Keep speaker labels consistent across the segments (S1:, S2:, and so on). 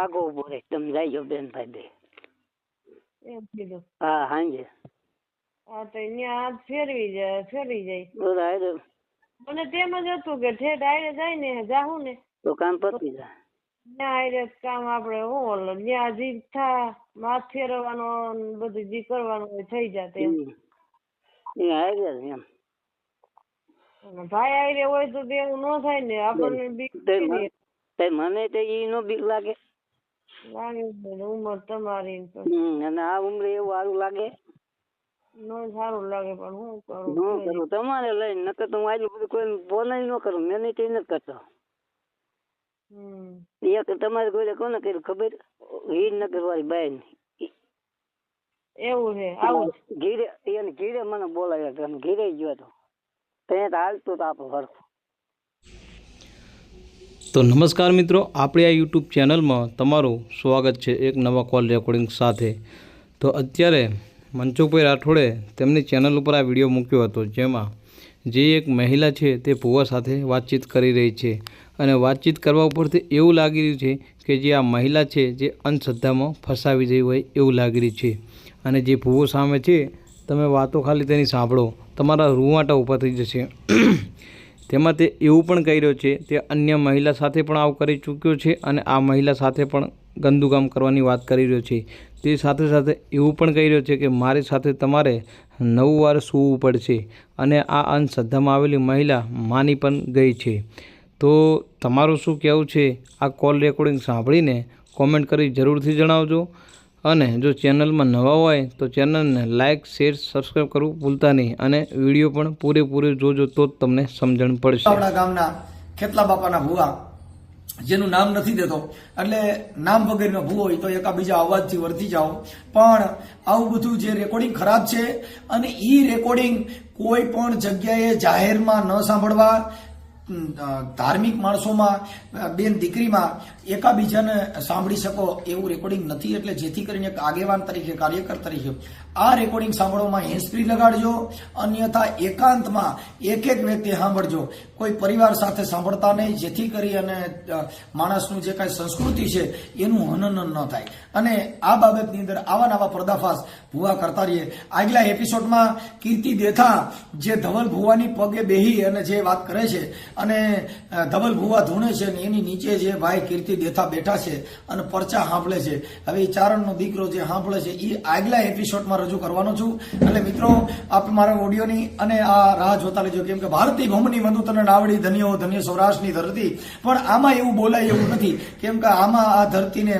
S1: આગો ઊભો રહે. તમે જાયજો બેન ભાઈ બે.
S2: એમ કીધું.
S1: હા હાંજે.
S2: હા તો અહીંયા હાથ ફેરવી જાય ફેરવી જાય.
S1: બધા હારે
S2: મને તેમ જ હતું કે ઠેઠ આયરે જાય ને જાહું ને.
S1: તો કામ પતી જાય.
S2: ત્યાં કામ આપણે હું ઓલો જ્યાં જી થા માથ ફેરવવાનો ને બધું જી કરવાનું હોય થઈ જાત એમ.
S1: એ જ એમ.
S2: ભાઈ આયરે હોય તો એવું ન થાય ને આપણને બીક
S1: તે મને તો ઈ નો બીક લાગે.
S2: ઉંમર તમારી
S1: અને આ ઉંમરે એવું સારું લાગે?
S2: ન સારું લાગે પણ હું કરું?
S1: ન કરું તમારે લઈને નકર તો હું આટલું બધું કોઈ ફોન ન કરું મેં નહીં નથી કરતો. એક તમારે કોઈ કોને કર્યું ખબર? હિરનગર વાળી બેન
S2: એવું છે આવું
S1: ઘીરે એને ઘીરે મને બોલાવ્યો હતો ઘીરે ગયો હતો. ત્યાં તો હતો આપણું હરખું.
S3: તો નમસ્કાર મિત્રો, આપણી આ યુટ્યુબ ચેનલમાં તમારું સ્વાગત છે એક નવા કોલ રેકોર્ડિંગ સાથે. તો અત્યારે મનસુખભાઈ રાઠોડે તેમની ચેનલ ઉપર આ વીડિયો મૂક્યો હતો, જેમાં જે એક મહિલા છે તે ભુવા સાથે વાતચીત કરી રહી છે. અને વાતચીત કરવા ઉપરથી એવું લાગી રહ્યું છે કે જે આ મહિલા છે જે અંધશ્રદ્ધામાં ફસાવી ગઈ હોય એવું લાગી રહ્યું છે. અને જે ભુવો સામે છે, તમે વાતો ખાલી તેની સાંભળો, તમારા રૂવાટા ઊભા થઈ જશે. તેમાં તે એવું પણ કહી રહ્યો છે, તે અન્ય મહિલા સાથે પણ આવું કરી ચૂક્યો છે અને આ મહિલા સાથે પણ ગંદુ કામ કરવાની વાત કરી રહ્યો છે. તે સાથે સાથે એવું પણ કહી રહ્યો છે કે, મારી સાથે તમારે નવ વાર સૂવું પડશે અને આ અંધશ્રદ્ધામાં આવેલી મહિલા માની પણ ગઈ છે. તો તમારું શું કહેવું છે? આ કોલ રેકોર્ડિંગ સાંભળીને કોમેન્ટ કરી જરૂરથી જણાવજો. અને જો ચેનલમાં નવા હોય તો ચેનલને લાઇક શેર સબસ્ક્રાઈબ કરવું ભૂલતા નહીં અને વીડિયો પણ પૂરેપૂરો જોજો તો જ તમને સમજણ પડશે.
S4: આપણા ગામના ખેતલા બાપાના ભુવા, જેનું નામ નથી દેતો, એટલે નામ વગેરેનો ભૂ હોય તો એકાબીજા અવાજથી વર્તી જાઓ. પણ આવું બધું જે રેકોર્ડિંગ ખરાબ છે અને એ રેકોર્ડિંગ કોઈ પણ જગ્યાએ જાહેરમાં ન સાંભળવા ધાર્મિક માણસોમાં બેન દીકરીમાં એકાબીજાને સાંભળી શકો એવું રેકોર્ડિંગ નથી, એટલે જેથી કરીને એક આગેવાન તરીકે, કાર્યકર તરીકે આ રેકોર્ડિંગ સાંભળવામાં હેન્ડસ્ફ્રી લગાડજો, અન્યથા એકાંતમાં એક એક વ્યક્તિ સાંભળજો. કોઈ પરિવાર સાથે સાંભળતા નહીં, જેથી કરી અને માણસનું જે કાંઈ સંસ્કૃતિ છે, એનું હનન ન થાય. અને આ બાબતની અંદર આવા નવા પર્દાફાશ ભુવા કરતા રહીએ આગલા એપિસોડમાં કીર્તિ દેથા, જે ધવલ ભુવાની પગે બેહી અને જે વાત કરે છે, અને ધવલ ભુવા ધૂણે છે અને એની નીચે જે ભાઈ કીર્તિ દેથા બેઠા છે અને પરચા સાંભળે છે. હવે એ ચારણનો દીકરો જે સાંભળે છે એ આગલા એપિસોડમાં રજૂ કરવાનો છું. એટલે મિત્રો, આપ મારા ઓડિયોની અને આ રાહ જોતા લેજો કેમ કે ભારતીય ભૂમની બંધુ તને નાવડી ધન્યો ધન્ય સૌરાષ્ટ્રની ધરતી. પણ આમાં એવું બોલાય એવું નથી. કેમ કે આમાં આ ધરતીને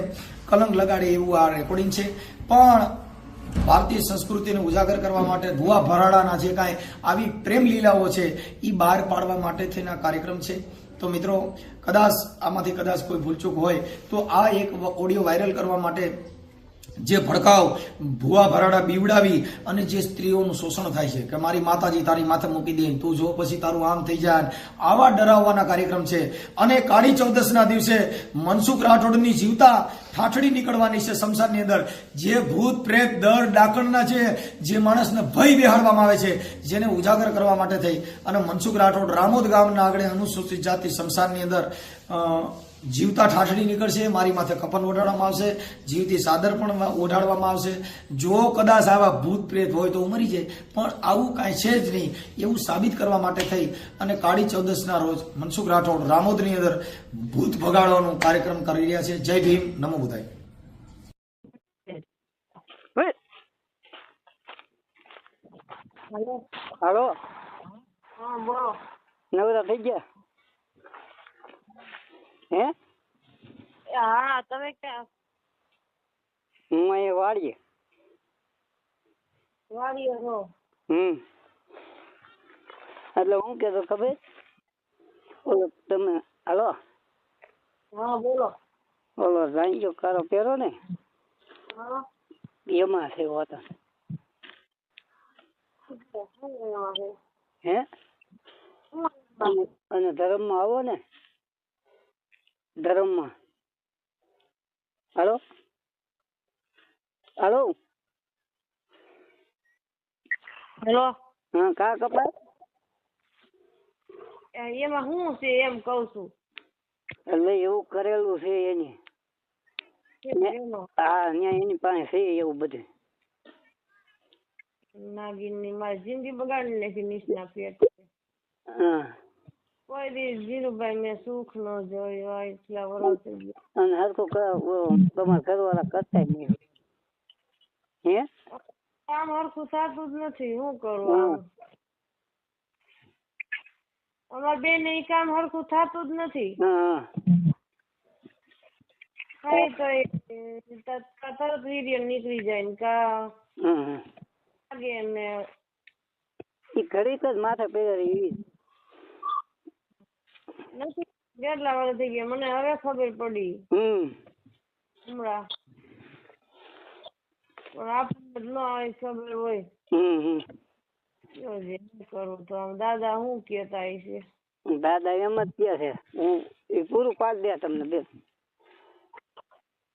S4: કલંક લગાડે એવું આ રેકોર્ડિંગ છે. પણ ભારતીય સંસ્કૃતિને ઉજાગર કરવા માટે ભુવા ભરાડાના જે કાંઈ આવી પ્રેમ લીલાઓ છે એ બહાર પાડવા માટે થઈને કાર્યક્રમ છે. તો મિત્રો, કદાચ આમાંથી કદાચ કોઈ ભૂલચૂક હોય, તો આ એક ઓડિયો વાયરલ કરવા માટે જે ભડકાવ, ભુવા ભરાડા બીવડાવી અને જે સ્ત્રીઓનું શોષણ થાય છે કે મારી માતાજી તારી માથે મૂકી દે, તું જો પછી તારું આમ થઈ જાય. આવા ડરાવવાના કાર્યક્રમ છે. અને કાળી ચૌદસના દિવસે મનસુખ રાઠોડની જીવતા ઠાઠડી નીકળવાની છે સંસારની અંદર. જે ભૂત, પ્રેત, દર, ડાકણના છે, જે માણસને ભય બેહાડવામાં આવે છે, જેને ઉજાગર કરવા માટે થઈ. અને મનસુખ રાઠોડ રામોદ ગામના આગળ અનુસૂચિત જાતિ સંસારની અંદર જીવતા ઠાઠડી નીકળશે મારી માથે કપન ઓઢાડવામાં આવશે જીવતી સાદર પણ ઓઢાડવામાં આવશે. જો કદાચ આવા ભૂત પ્રેત હોય તો મરી જાય પણ આવું કાંઈ છે જ નહીં એવું સાબિત કરવા માટે થઈ. અને કાળી ચૌદસના રોજ મનસુખ રાઠોડ રામોદની અંદર ભૂત ભગાડવાનો કાર્યક્રમ કરી રહ્યા છે. જય ભીમ નમો બુધાય.
S2: હાલો
S1: હાલો.
S2: હા બોલો.
S1: નવરા થઈ ગયા? હે?
S2: હા તમે ક્યાં?
S1: હું અહીંયા વાળીએ
S2: વાડીએ છો?
S1: હમ. એટલે હું કહેતો ખબર? ઓલો તમે હાલો?
S2: હા બોલો.
S1: ઓલો રાંજો કારો પહેરો ને?
S2: હા.
S1: એમાં છે
S2: છે?
S1: હે? અને ધર્મમાં આવો ને. ધર્મમાં. હલો? હલો?
S2: હેલો?
S1: હા કા કપાય
S2: એમાં શું છે એમ કઉ છું.
S1: એટલે એવું કરેલું છે એની. હા એની. પાસે છે એવું બધું.
S2: નાગીનની મારી જિંદગી બગાડી નાખી નિશના પેટ
S1: હા.
S2: કોઈ દી જીરુભાઈ મેં સુખ ન જોયું હોય એટલા વર્ષ
S1: અને હરખું તમારા ઘરવાળા કરતા જ નહીં હે
S2: કામ હરખું થતું જ નથી શું કરું અમારા બેન ઈ કામ હરખું થતું જ નથી
S1: હા
S2: થાય તો તરત વીર્ય નીકળી જાય ને કા લાગે ને
S1: એ ઘડીક જ માથે પહેરી એવી
S2: નથી કેટલા વર્ષ થઈ ગયા? મને હવે ખબર પડી.
S1: હમ.
S2: હમણાં. પણ આપણને જ ન આવી ખબર હોય.
S1: હમ
S2: કરું તો આમ દાદા શું કેતા
S1: દાદા એમ જ કે છે હું એ પૂરું પાડી દે તમને બેન.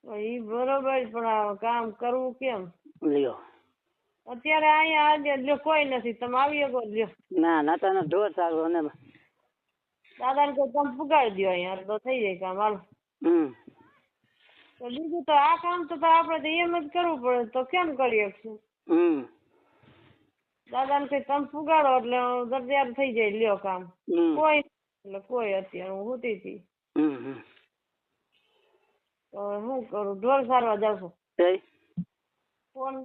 S2: ઈ બરોબર પણ કામ કરવું કેમ?
S1: લ્યો.
S2: અત્યારે અહીંયા આજે કોઈ નથી. તમે આવી શકો લ્યો.
S1: ના ના તને ઢોર સારું અને
S2: દાદાને કોઈ તમે પુગાડી દો અહીંયા તો થઈ જાય કામ હાલો.
S1: હમ.
S2: તો બીજું તો આ કામ તો આપડે આપણે તો એમ જ કરવું પડે તો કેમ કરી શકશું?
S1: હમ.
S2: દાદાને કઈ તમે પુગાડો એટલે દરજ્યાર થઈ જાય લ્યો કામ. કોઈ એટલે કોઈ અત્યારે હું હોતી હતી. તો શું કરું? ઢોર સારવા જાઉં છું. ફોન.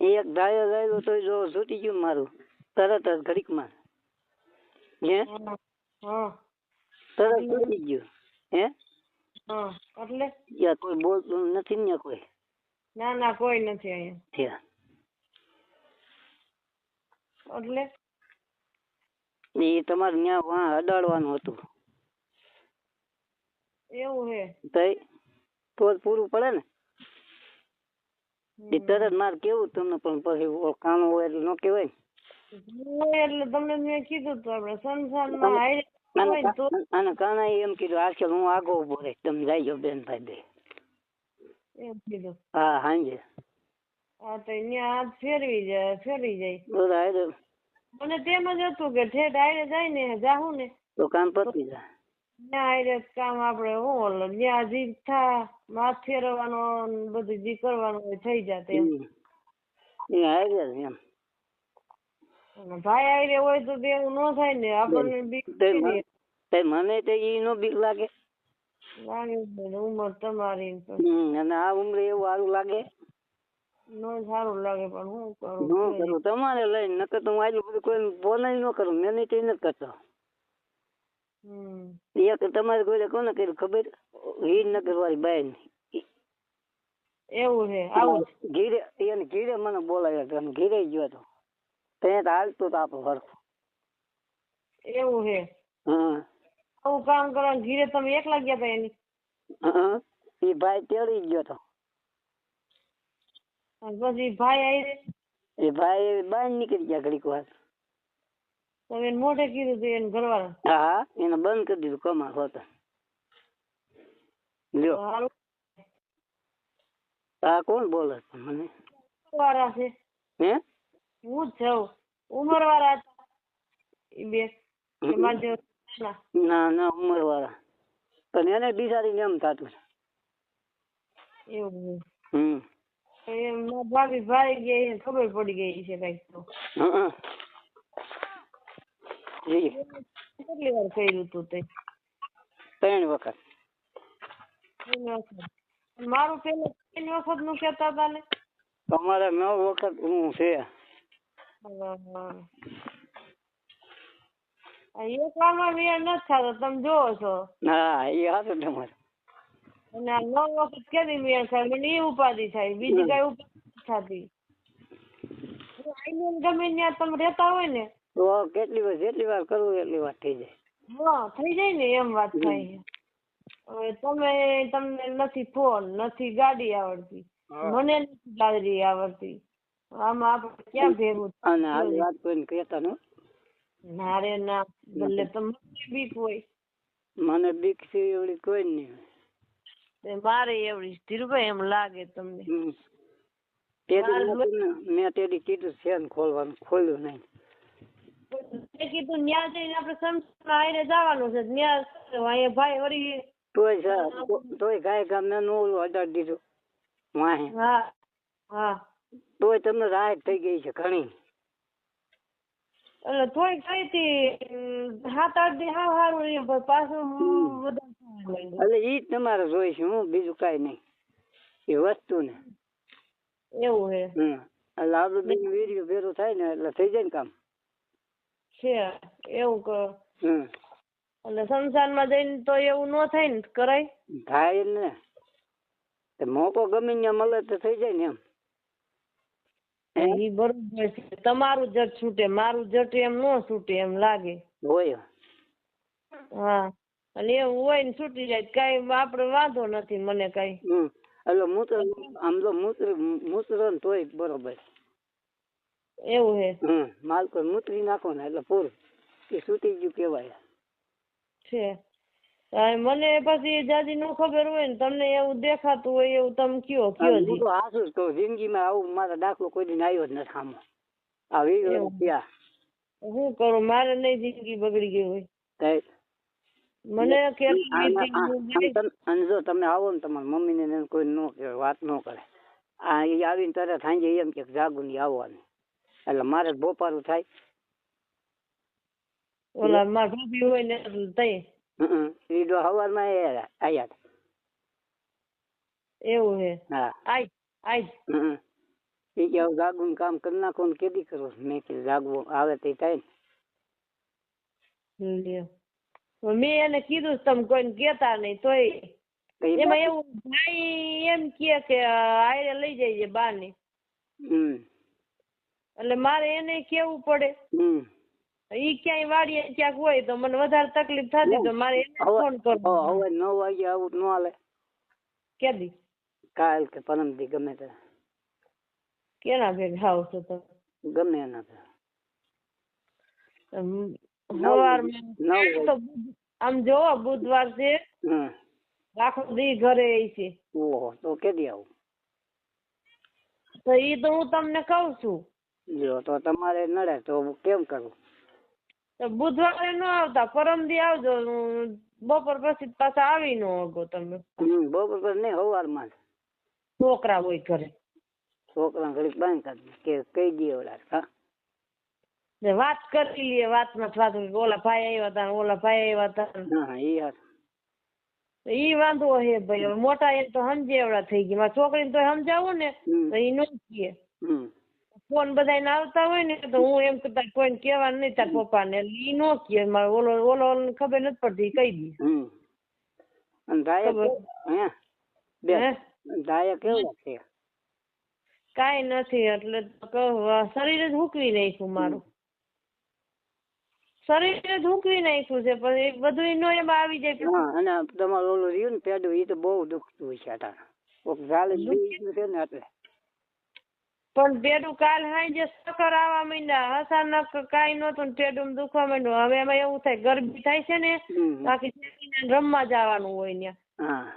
S1: એક ધાયો ગયેલો તો જો છૂટી ગયું મારું તરત જ ઘડીકમાં. હે.
S2: હા. હા
S1: તરત છૂટી ગયું હે?
S2: હા એટલે?
S1: યા કોઈ બોલતું નથી ને કોઈ?
S2: ના ના કોઈ નથી અહીંયા. એટલે?
S1: એ તમારે ત્યાં વાં અડાડવાનું હતું.
S2: એવું હે?
S1: તઈ તો પૂરું પડે ને? એ તરત મારે કેવું તમને પણ પછી કામ હોય એટલે ન
S2: કેવાય એટલે તમને મેં કીધું તો આપણે સંસારમાં
S1: અને
S2: ને
S1: કાના એમ કીધું આજકાલ હું આગો ઊભો રહીશ તમે જાયજો બેન ભાઈ બે
S2: એમ કીધું
S1: હા હાંજે
S2: હા તો અહીંયા હાથ ફેરવી જાય ફેરવી જાય
S1: બધા હારે
S2: મને તેમ જ હતું કે ઠેઠ હારે જાય ને જાહું ને
S1: તો કામ પતી જાય
S2: ત્યાં હારે કામ આપણે હું ઓલો ત્યાં જી થા માથ ફેરવવાનો બધું જી કરવાનું થઈ જાય
S1: હમ. એ હારે એમ
S2: ભાઈ હારે હોય તો તે ન થાય ને આપણને બીક
S1: તે મને તે ઈ નો બીક લાગે.
S2: ઉંમર તમારી
S1: અને આ ઉંમરે એવું સારું લાગે?
S2: ન સારું લાગે પણ હું કરું?
S1: ન કરું તમારે લઈને નકર તો હું આટલું બધું કોઈ ફોન ન કરું મેં નહીં તે નથી કરતો. એક તમારે કોઈ કોને કર્યું ખબર? હિરનગર વાળી બાઈ
S2: એવું છે આવું.
S1: ઘીરે એને ઘીરે મને બોલાવ્યા ઘીરે ગયો હતો. તો હાલતું તો આપણું હરખું
S2: એવું હે
S1: હા
S2: આવું કામ કરવા ઘીરે તમે એકલા ગયા હતા એની?
S1: હા એ ભાઈ તેડી ગયો
S2: તો. પછી ભાઈ આવી
S1: એ ભાઈ બહાર નીકળી ગયા ઘડીક વાર.
S2: તમે મોઢે કીધું હતું એને ઘરવાળા
S1: હા એને બંધ કરી દીધું કમા હોતા. લ્યો. આ કોણ બોલે મને?
S2: વાળા છે.
S1: હે?
S2: હું જ છું ઉમર વાળા હતા. ઈ બે કે મારા જેવા
S1: ના ના ઉમર વાળા પણ એને બિચારીને એમ થતું.
S2: એવું.
S1: હમ.
S2: એમ મારા ભાભી ભાઈ ગયા એને ખબર પડી ગઈ છે કંઈક તો.
S1: હં. જી.
S2: કેટલી વાર કર્યું તું તે?
S1: ત્રણ વખત.
S2: ત્રણ વખત. મારું પેલું ત્રણ વખતનું કેતા હતા ને?
S1: તમારે નવ વખત હું છે.
S2: હા. એક વારમાં મેળ નથી થતો. તમે જોવો છો.
S1: હા એ હાથું તમારે.
S2: અને આ નવ વખત કેદી મેળ થાય. મને ઈ ઉપાધિ થાય. બીજી કઈ ઉપાધિ નથી થતી. આઈને ગમે ત્યાં તમે રહેતા હોય ને.
S1: તો કેટલી વાર જેટલી વાર કરવું એટલી વાર થઈ જાય.
S2: હા થઈ જાય ને એમ વાત થાય. હવે તમે તમને નથી ફોન નથી ગાડી આવડતી. મને નથી ગાડી આવડતી. આમાં આપણે ક્યાં ભેગું
S1: અને આવી વાત કોઈને કહેતા ન
S2: ના રે ના ભલે તમને બીક હોય.
S1: મને બીક છે એવડી કોઈ નહીં
S2: તે મારે એવડી ધીરુભાઈ એમ લાગે તમને.
S1: મેં તેડી કીધું છે ને ખોલવાનું ખોલ્યું નહીં.
S2: કીધું ન્યા જઈને આપણે સંસારમાં આઈને જવાનું છે. ન્યા અહીંયા ભાઈ વળી
S1: તોય તોય ગાય ગામને નો ઓલું અડાડી દીધું. વાહે.
S2: હા હા.
S1: તોય તમને રાહત થઈ ગઈ છે ઘણી.
S2: એટલે થોડીક થઈ હતી સાત આઠ દી હાવ સારું રહ્યું પાછું.
S1: એટલે ઈ જ તમારે જોઈ છે હું બીજું કાંઈ નહીં. એ વસ્તુ ને
S2: એવું હે.
S1: હમ એટલે આપડે બેન વીર્ય ભેરું થાય ને એટલે થઈ જાય ને કામ.
S2: છે એવું કહો
S1: હમ.
S2: એટલે સંસારમાં જઈને તો એવું ન થાય ને કરાય.
S1: થાય ને. તે મોકો ગમે ત્યાં મળે તો થઈ જાય ને એમ.
S2: ઈ બરોબર છે. તમારું જટ છૂટે મારું જટ એમ ન છૂટે એમ લાગે.
S1: હોય.
S2: હા અને એવું હોય ને છૂટી જાય કઈ કાંઈ આપણે વાંધો નથી મને કાંઈ.
S1: એટલે મૂત્ર આમ તો મૂત્ર મૂત્ર ને તોય બરોબર.
S2: એવું હે.
S1: હમ માલકો મૂતરી નાખો ને એટલે પૂરું. એ છૂટી ગયું કેવાય
S2: છે. મને પછી જાજી નો ખબર હોય ને તમને એવું દેખાતું હોય એવું તમે કયો કયો
S1: હું તો હાસું જ કહું જિંદગીમાં આવું મારો દાખલો કોઈ દિન આવ્યો જ નથી આમાં. આ વીસ
S2: ત્યાં
S1: હું
S2: શું કરું મારે નહીં જિંદગી બગડી ગઈ હોય.
S1: કઈ
S2: મને
S1: અને જો તમે આવો ને તમારા મમ્મી ને કોઈ ન કહેવાય વાત ન કરે. આ એ આવીને તરત સાંજે એમ કે જાગુ ની આવવાની. એટલે મારે બોપારું થાય.
S2: ઓલા મારા ભાભી હોય ને તઈ
S1: હમ. હવાર હવારમાં આયા. હતા.
S2: એવું હે?
S1: હા.
S2: આઈ આઈ
S1: હમ. એ કે હવે કામ કરી નાખો ને કેદી કરો? મેં કીધું જાગવું આવે તે થાય ને
S2: મેં એને કીધું તમે કોઈને કેતા નહીં તોય. એમાં એવું ભાઈ એમ કે કે આયરે લઈ જાય છે બાને
S1: હમ.
S2: એટલે મારે એને કેવું પડે.
S1: હમ.
S2: ઈ ક્યાંય વાડીએ ક્યાંક હોય તો મને વધારે તકલીફ થતી તો મારે એને ફોન કરવો
S1: હવે નવ વાગે આવું ન હાલે.
S2: કેદી
S1: કાલ કે પરમ દી ગમે તે.
S2: કેના ભેગા છો તમે?
S1: ગમે એના ભેગા.
S2: સવાર તો આમ જો બુધવાર છે. આખો દી ઘરે છે.
S1: ઓહો તો કેદી આવું?
S2: તો ઈ તો હું તમને કહું છું.
S1: જો તો તમારે નડે તો કેમ કરવું
S2: તો બુધવારે ન આવતા પરમ દી આવજો બપોર પછી પાછા આવી ન શકો તમે.
S1: બપોર પછી નહીં સવારમાં
S2: છોકરા હોય ઘરે.
S1: છોકરા ઘડીક બાંધ કે કઈ દે ઓલા હા.
S2: ને વાત કરી લઈએ વાતમાં માં વાત ઓલા ભાઈ આવ્યા હતા ઓલા ભાઈ આવ્યા હતા ને.
S1: હા એ હાર.
S2: ઈ વાંધો હે ભાઈ મોટા એ તો સમજે એવડા થઈ ગયા છોકરી છોકરીને તો સમજાવું ને તો ઈ નો કહે.
S1: હમ.
S2: ફોન બધાને આવતા હોય ને તો હું એમ કરતા કોઈને કહેવાનું નહીં તાર પપ્પાને એટલે ઈ નો કહે મારે ઓલો ઓલો ઓલો ખબર નથી પડતી કહી દે.
S1: હમ. અને ધાયા હે? બે. ધાયા કેવું છે.
S2: કાઈ નથી એટલે શરીર જ હુકવી નાખ્યું મારું. શરીર જ હુકવી નાખ્યું છે પણ એ બધું નો એમાં આવી જાય
S1: હા અને તમારું ઓલું રહ્યું ને પેડું એ તો બહુ દુખતું છે અટાણે કોક ઝાલે છે ને એટલે.
S2: પણ પેડું કાલ સાંજે ચક્કર આવવા માંડ્યા અચાનક કાંઈ નહોતું પેડું દુખવા માંડ્યું. હવે એમાં એવું થાય ગરમી થાય છે ને બાકી રમવા જવાનું હોય
S1: ને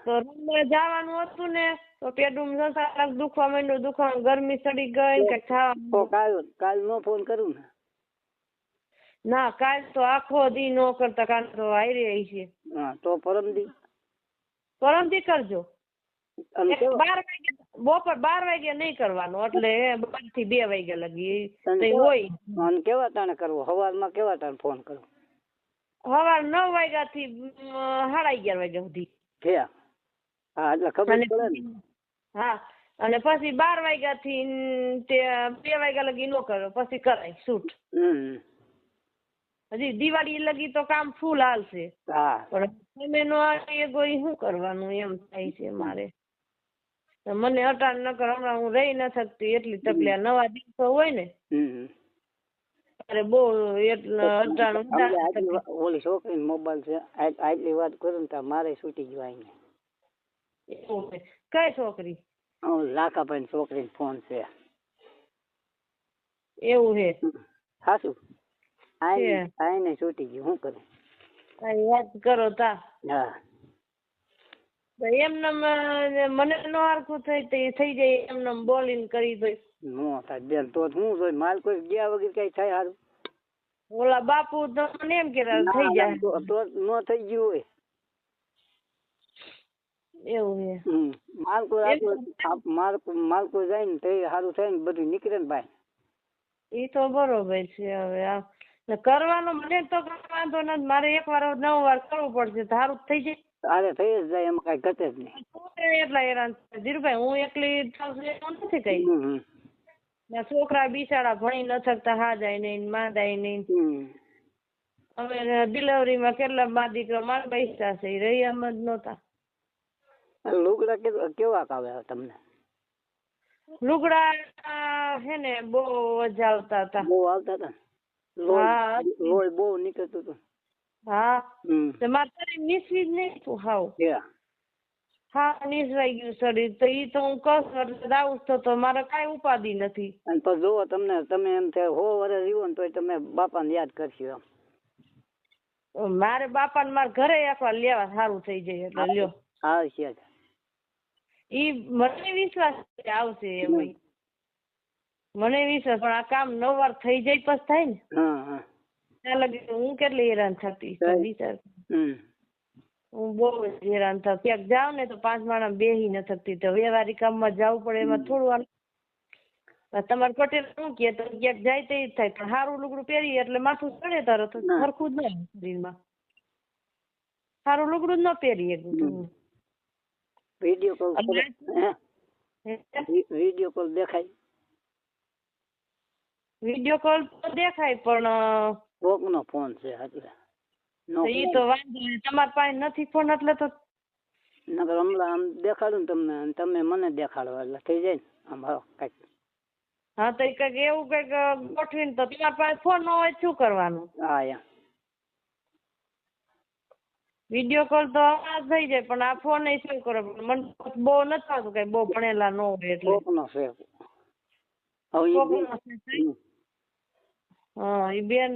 S2: તો રમવા જવાનું હતું ને તો પેડું અચાનક દુખવા માંડ્યું દુખવા ગરમી ચડી ગઈ કે ખાવા
S1: કાલ કાલ નો ફોન કરું ને?
S2: ના કાલ તો આખો દી નો કરતા કાલ તો હારી રહી છે.
S1: તો પરમ દી
S2: કરજો.
S1: અને
S2: એક
S1: કેવા
S2: બાર વાગે બપોર બાર વાગે નહીં કરવાનું એટલે બારથી બે વાગ્યા લગી હોય.
S1: અને કેવા તાણે કરવો? સવારમાં કેવા તાણે ફોન કરવો
S2: સવાર નવ વાગ્યા થી સાડા અગિયાર વાગ્યા સુધી.
S1: છે હા એટલે ખબર પડે
S2: હા અને પછી બાર વાગ્યા થી તે બે વાગ્યા લગી નો કરો પછી કરાય શૂટ.
S1: હમ.
S2: હજી દિવાળી લગી તો કામ ફૂલ હાલશે.
S1: હા.
S2: પણ તમે નો આવીએ કોઈ શું કરવાનું એમ થાય છે મારે. મને અટાણ નકર હમણાં હું રહી ન શકતી એટલી તકલીફ. નવા દિવસો હોય ને અરે બહુ એટલે અટાણ
S1: ઓલી છોકરીને મોબાઈલ છે આટલી વાત કરું ને ત્યાં મારે છૂટી જવાય ને.
S2: કઈ છોકરી?
S1: લાખાભાઈ છોકરી ફોન છે.
S2: એવું હે
S1: સાચું આઈને
S2: આઈ
S1: આઈને છૂટી ગયું. શું કરું?
S2: કાંઈ વાત કરો તા.
S1: હા.
S2: તો એમને મને નો હરખું થઈ તો થઈ જાય એમને બોલીને કરી દઈ
S1: નો થાય બેન તો હું જોઈ માલ કોઈ ગયા વગર કઈ થાય સારું
S2: ઓલા બાપુ તમને એમ કે થઈ જાય.
S1: તો નો થઈ ગયું હોય.
S2: એવું છે.
S1: હમ માલકો આપણું માલ કોઈ જાય ને તો સારું થાય ને બધું નીકળે ને ભાઈ.
S2: એ તો બરોબર છે હવે આ કરવાનો મને તો કાંઈ વાંધો નથી મારે એક વાર નવ વાર કરવું પડશે સારું થઈ જાય.
S1: તારે થઈ જ જાય એમાં કઈ ઘટે જ નહીં.
S2: એટલા હેરાન. ધીરુભાઈ હું એકલી નથી કઈ. છોકરા બિચારા ભણી ન શકતા હા જાય નહીં માંદાય નહીં. હવે ડિલિવરીમાં કેટલા મા દીકરા મારા પૈસા છે રહ્યા રહી એમ જ નહોતા.
S1: લુગડા કેવા આવે તમને?
S2: લુગડા હે ને બહુ જ આવતા હતા.
S1: બહુ આવતા હતા. લોહી બહુ નીકળતું હતું.
S2: હા. મારે શરીર નીસવી જ નહીં તું હાવ. હા નીસવાઈ ગયું શરીર. તો ઈ તો હું કસ એટલે આવું તો મારે કાંઈ ઉપાધિ નથી.
S1: અને પછી જુઓ તમને તમે એમ થાય હો વર્ષ જીવો ને તોય તમે બાપાને યાદ કરશો એમ.
S2: મારે બાપાને મારા ઘરે એકવાર લેવા સારું થઈ જાય એટલે લ્યો.
S1: હા છે
S2: ઈ મને વિશ્વાસ છે આવશે એમ મને વિશ્વાસ પણ આ કામ નવ વાર થઈ જાય પછી થાય ને.
S1: હા હા.
S2: ત્યાં લગી તો હું કેટલી હેરાન થતી વિચાર હું બહુ જ હેરાન થતી. ક્યાંક જાઉં ને તો પાંચ માણસ બેહી ન થતી. તો વ્યવહારિક કામમાં જવું પડે એમાં થોડું તમારે પટેલ શું કે તો ક્યાંક જાય તે જ થાય. પણ સારું લુગડું પહેરીએ એટલે માથું ચડે તરત
S1: ના.
S2: સરખું જ ન શરીરમાં. સારું લુગડું જ ન પહેરીએ.
S1: વીડિયો કોલ વીડિયો કોલ દેખાય.
S2: વીડિયો કોલ તો દેખાય પણ
S1: કોકનો ફોન છે એટલે
S2: તો ઈ તો વાંધો નહીં તમારી પાસે નથી ફોન એટલે તો
S1: નકર હમણાં આમ દેખાડું ને તમને અને તમે મને દેખાડો એટલે થઈ જાય ને. આમ હા કાંઈક.
S2: હા તો એ કંઈક એવું કંઈક ગોઠવીને તો તમારી પાસે ફોન ન હોય શું કરવાનું?
S1: હા યા.
S2: વીડિયો કોલ તો આ થઈ જાય પણ આ ફોન એ શું કરો? મને બહુ નથી આવતું કઈ બહુ ભણેલા ન હોય એટલે.
S1: કોકનો છે. હવે
S2: કોકનો છે હા એ બેન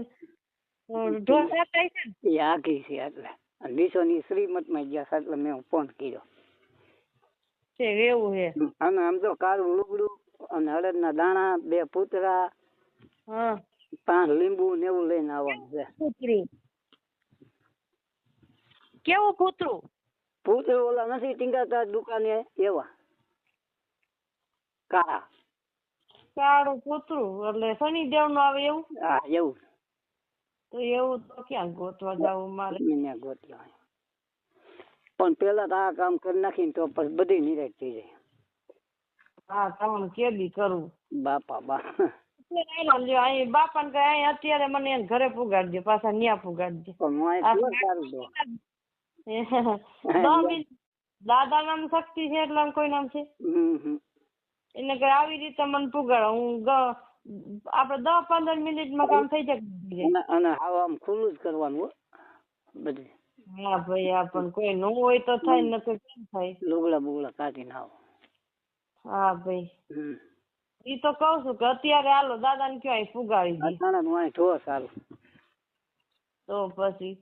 S2: અ, ઢોસા છે ને?
S1: એ આઘી છે એટલે. અને વિશ્વની શ્રીમતમાં ગયા છે એટલે મેં ફોન કર્યો.
S2: છે એવું છે
S1: અને આમ તો કાળું લુગડું અને અડદના દાણા બે પૂતરા
S2: હા.
S1: પાંચ લીંબુ ને એવું લઈને આવવાનું છે.
S2: કૂતરું? કેવું કૂતરું?
S1: પૂતળું ઓલા નથી ટીંગાતા દુકાને એવા. કાળા.
S2: કાળું પુત્રું એટલે શનિદેવનું આવે એવું?
S1: હા એવું.
S2: તો એવું તો ક્યાં ગોતવા જવું મારે?
S1: મને ગોત્યો પણ પેલા તો આ કામ કરી નાખીને તો પછી બધી નિરાશ થઈ જાય.
S2: હા તમને કેદી કરું?
S1: બાપા બા.
S2: બાપાને કહે અહીં અત્યારે મને એને ઘરે પુગાડજો પાછા ન્યા પુગાડજો. દાદા નામ શક્તિ છે એટલે કોઈ નામ છે? એને કે આવી રીતે મને પુગાડો હું ગ- આપણે દસ પંદર મિનિટમાં કામ થઈ જાય
S1: અને આમ ખુલ્લું જ કરવાનું હો બધું.
S2: હા ભાઈ આ પણ કોઈ ન હોય તો થાય ને નકર કેમ થાય?
S1: લુગડા બુગડા કાઢીને આવો.
S2: હા ભાઈ. ઈ તો કહું છું કે અત્યારે હાલો દાદા ને ક્યાંય પુગાડી દે.
S1: હું અહીં ઠોસ હાલો.
S2: તો પછી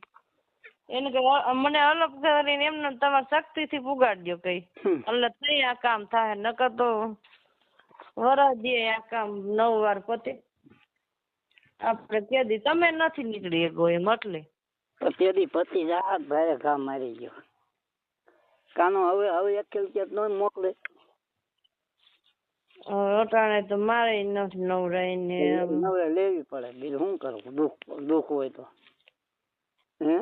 S2: એને કે મને અલગ કરીને એમને તમારે શક્તિ થી પુગાડજો કઈ એટલે થઈ આ કામ થાય નકર તો વરસ આ કામ નવ વાર પતે. આપણે કેદી તમે નથી નીકળી શકો એમ એટલે.
S1: તો તેદી પતિ જાત ભારે ઘા મારી ગયો. કાનો હવે હવે એક કિલકિયત નો મોકલે.
S2: અટાણે તો મારે નથી નવરાય ને
S1: હવે લેવી પડે. બીજું શું કરું દુઃખ દુઃખ હોય તો. હે?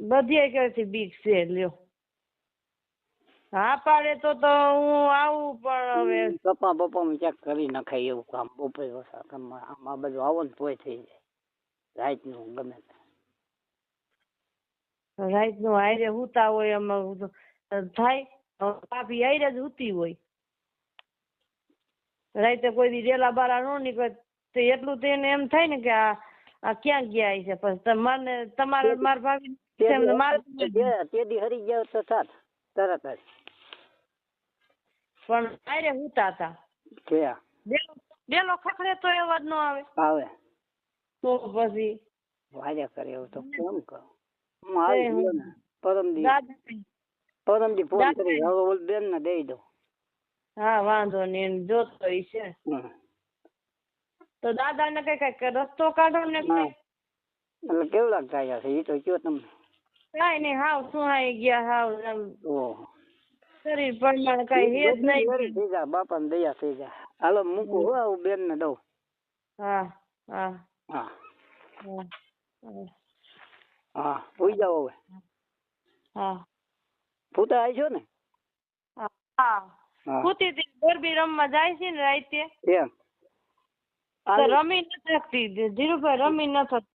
S2: બધી ક્યાંથી બીક છે લ્યો. હા પાડે તો તો હું આવું પણ હવે.
S1: પપ્પા પપ્પા માં ચેક કરી નખાય એવું કામ બપોરે આમ આ બધું આવો ને તોય થઈ જાય. રાતનું ગમે તે.
S2: રાતનું હારે હુતા હોય એમાં થાય પાપી હારે જ હુતી હોય. રાતે કોઈ દી રેલા બારા નો નીકળે તો એટલું તો એને એમ થાય ને કે આ આ ક્યાં ગયા છે પછી તમારે તમારે માર ભાભી મારે તે-
S1: દી હરી ગયા તો થાત તરત જ.
S2: પણ ડાયરે હુતા હતા
S1: કે
S2: બેલો બેલો ખખડે તો અવાજ નો આવે.
S1: આવે.
S2: તો પછી
S1: વાર્યા કરે એવું તો કેમ કરું? હું આવી ગયો ને પરમ દી પરમ દી ફોન કરી હવે ઓલ બેન ને દઈ દો
S2: હા વાંધો નહીં જોતો ઈ છે. તો દાદા ને કઈ કઈ રસ્તો કાઢો ને કઈ?
S1: એટલે કેવડાક થાય છે? એ તો કયો તમને?
S2: કઈ નઈ હાવ સુહાઈ ગયા હાવ
S1: ઓહો.
S2: શરીર પ્રમાણે કઈ હે જ નહીં.
S1: થઈ જા બાપા ને દયા થઈ જા હાલો મૂકું હો આવું બેન ને દઉં.
S2: હા હા.
S1: હા.
S2: હા
S1: જાઓ હવે.
S2: હા.
S1: ફૂટા આવી ને?
S2: હા
S1: હા.
S2: તી ગરબી રમવા જાય છે ને રાતે.
S1: એમ.
S2: રમી નથી શકતી ધીરુભાઈ રમી ન શકતી